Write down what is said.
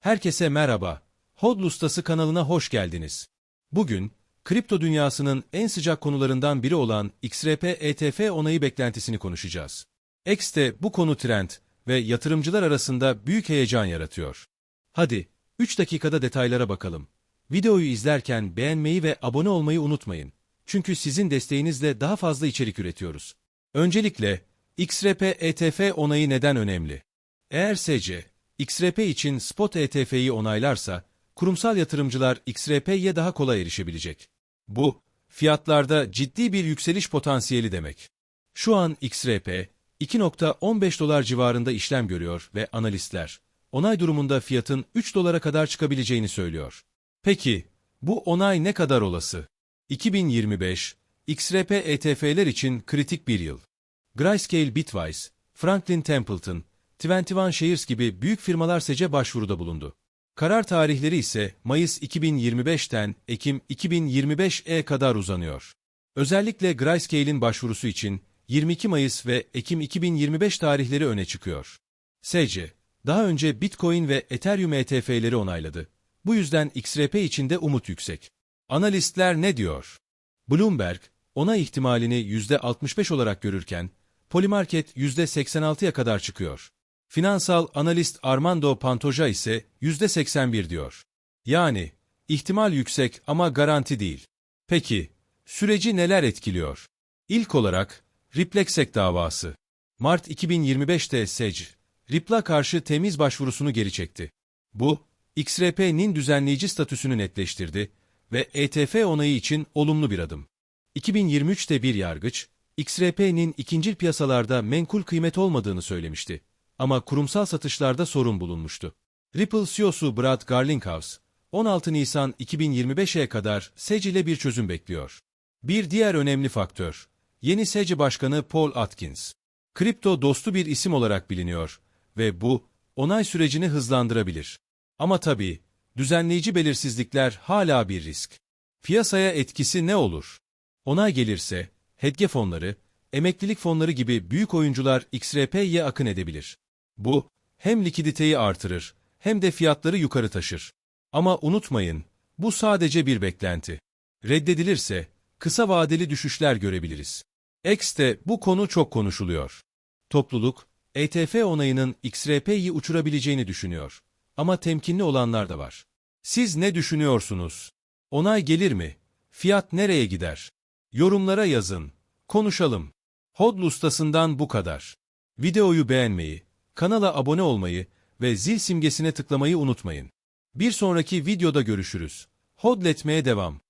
Herkese merhaba. Hodl Ustası kanalına hoş geldiniz. Bugün, kripto dünyasının en sıcak konularından biri olan XRP ETF onayı beklentisini konuşacağız. X'te bu konu trend ve yatırımcılar arasında büyük heyecan yaratıyor. Hadi, 3 dakikada detaylara bakalım. Videoyu izlerken beğenmeyi ve abone olmayı unutmayın. Çünkü sizin desteğinizle daha fazla içerik üretiyoruz. Öncelikle, XRP ETF onayı neden önemli? Eğer SC, XRP için spot ETF'yi onaylarsa, kurumsal yatırımcılar XRP'ye daha kolay erişebilecek. Bu, fiyatlarda ciddi bir yükseliş potansiyeli demek. Şu an XRP, 2.15 dolar civarında işlem görüyor ve analistler, onay durumunda fiyatın 3 dolara kadar çıkabileceğini söylüyor. Peki, bu onay ne kadar olası? 2025, XRP ETF'ler için kritik bir yıl. Grayscale Bitwise, Franklin Templeton, 21 Shares gibi büyük firmalar SEC'e başvuruda bulundu. Karar tarihleri ise Mayıs 2025'ten Ekim 2025'e kadar uzanıyor. Özellikle Grayscale'in başvurusu için 22 Mayıs ve Ekim 2025 tarihleri öne çıkıyor. SEC, daha önce Bitcoin ve Ethereum ETF'leri onayladı. Bu yüzden XRP için de umut yüksek. Analistler ne diyor? Bloomberg, ona ihtimalini %65 olarak görürken, Polymarket %86'ya kadar çıkıyor. Finansal analist Armando Pantoja ise %81 diyor. Yani, ihtimal yüksek ama garanti değil. Peki, süreci neler etkiliyor? İlk olarak, Riplexec davası. Mart 2025'te SEC, Ripple'a karşı temiz başvurusunu geri çekti. Bu, XRP'nin düzenleyici statüsünü netleştirdi ve ETF onayı için olumlu bir adım. 2023'te bir yargıç, XRP'nin ikincil piyasalarda menkul kıymet olmadığını söylemişti. Ama kurumsal satışlarda sorun bulunmuştu. Ripple CEO'su Brad Garlinghouse, 16 Nisan 2025'e kadar SEC ile bir çözüm bekliyor. Bir diğer önemli faktör, yeni SEC Başkanı Paul Atkins. Kripto dostu bir isim olarak biliniyor ve bu, onay sürecini hızlandırabilir. Ama tabii, düzenleyici belirsizlikler hala bir risk. Piyasaya etkisi ne olur? Onay gelirse, hedge fonları, emeklilik fonları gibi büyük oyuncular XRP'ye akın edebilir. Bu, hem likiditeyi artırır, hem de fiyatları yukarı taşır. Ama unutmayın, bu sadece bir beklenti. Reddedilirse, kısa vadeli düşüşler görebiliriz. X'te bu konu çok konuşuluyor. Topluluk, ETF onayının XRP'yi uçurabileceğini düşünüyor. Ama temkinli olanlar da var. Siz ne düşünüyorsunuz? Onay gelir mi? Fiyat nereye gider? Yorumlara yazın. Konuşalım. Hodl ustasından bu kadar. Videoyu beğenmeyi, kanala abone olmayı ve zil simgesine tıklamayı unutmayın. Bir sonraki videoda görüşürüz. Hodletmeye devam.